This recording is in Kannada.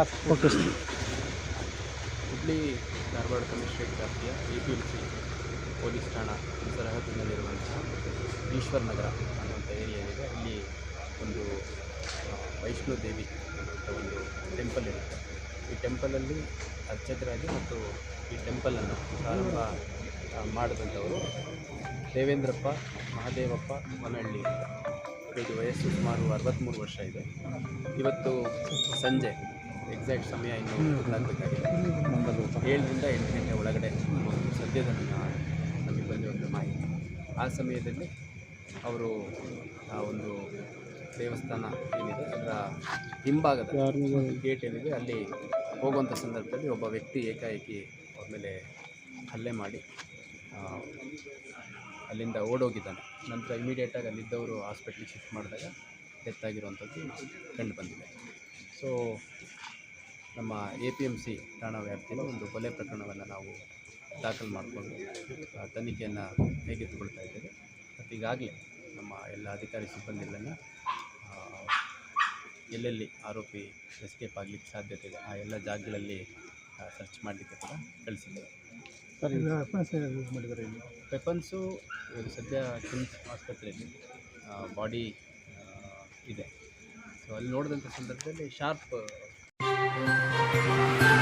Okay sir. Hubli, Dharwad commissionerate ವ್ಯಾಪ್ತಿಯ A P L C police ಠಾಣಾ ಸರಹದ್ದಿನಲ್ಲಿರುವಂತಹ ಈಶ್ವರ್ ನಗರ ಅನ್ನುವಂಥ ಏರಿಯಾ ಇದೆ ಅಲ್ಲಿ ಒಂದು ವೈಷ್ಣೋ ದೇವಿ ಅನ್ನುವಂಥ ಒಂದು ಟೆಂಪಲ್ ಇರುತ್ತೆ. ಈ ಟೆಂಪಲಲ್ಲಿ ಅರ್ಚಕರಾಗಿ ಮತ್ತು ಈ ಟೆಂಪಲನ್ನು ಪ್ರಾರಂಭ ಮಾಡಿದಂಥವರು ದೇವೇಂದ್ರಪ್ಪ, ಮಹಾದೇವಪ್ಪ, ಮನಹಳ್ಳಿ ಇದು ವಯಸ್ಸು ಸುಮಾರು ಅರವತ್ತ್ಮೂರು ವರ್ಷ ಇದೆ. ಇವತ್ತು ಸಂಜೆ ಎಕ್ಸಾಕ್ಟ್ ಸಮಯ ಇನ್ನು ಏಳರಿಂದ ಎಂಟು ಗಂಟೆ ಒಳಗಡೆ ಸದ್ಯದ ನಮಗೆ ಬಂದಿರುವಂಥ ಮಾಹಿತಿ. ಆ ಸಮಯದಲ್ಲಿ ಅವರು ಆ ಒಂದು ದೇವಸ್ಥಾನ ಏನಿದೆ, ಅದರ ಹಿಂಭಾಗದ ಗೇಟ್ ಏನಿದೆ, ಅಲ್ಲಿ ಹೋಗುವಂಥ ಸಂದರ್ಭದಲ್ಲಿ ಒಬ್ಬ ವ್ಯಕ್ತಿ ಏಕಾಏಕಿ ಅವ್ರ ಮೇಲೆ ಹಲ್ಲೆ ಮಾಡಿ ಅಲ್ಲಿಂದ ಓಡೋಗಿದ್ದಾನೆ. ನಂತರ ಇಮಿಡಿಯೇಟಾಗಿ ಅಲ್ಲಿದ್ದವರು ಹಾಸ್ಪಿಟ್ಲಿಗೆ ಶಿಫ್ಟ್ ಮಾಡಿದಾಗ ಡೆತ್ ಆಗಿರುವಂಥದ್ದು ಕಂಡು ಬಂದಿದೆ. So A P M C ಠಾಣಾ ವ್ಯಾಪ್ತಿಯಲ್ಲಿ ಒಂದು ಕೊಲೆ ಪ್ರಕರಣವನ್ನು ನಾವು ದಾಖಲು ಮಾಡಿಕೊಂಡು ಆ, ತನಿಖೆಯನ್ನು ಕೈಗೆತ್ತಿಕೊಳ್ತಾ ಇದ್ದೇವೆ. ಮತ್ತು ಈಗಾಗಲೇ ನಮ್ಮ ಎಲ್ಲ ಅಧಿಕಾರಿ ಸಿಬ್ಬಂದಿಗಳನ್ನು ಎಲ್ಲೆಲ್ಲಿ ಆರೋಪಿ ಎಸ್ಕೇಪ್ ಆಗಲಿಕ್ಕೆ ಸಾಧ್ಯತೆ ಇದೆ ಆ ಎಲ್ಲ ಜಾಗಗಳಲ್ಲಿ ಸರ್ಚ್ ಮಾಡಲಿಕ್ಕೆ ಕೂಡ ಕಳಿಸಿದ್ದೇವೆ. ವೆಪನ್ಸು ಸದ್ಯ ಕಿಮ್ಸ್ ಆಸ್ಪತ್ರೆಯಲ್ಲಿ ಬಾಡಿ ಇದೆ. ಸೊ ಅಲ್ಲಿ ನೋಡಿದಂಥ ಸಂದರ್ಭದಲ್ಲಿ ಶಾರ್ಪ್ Thank you.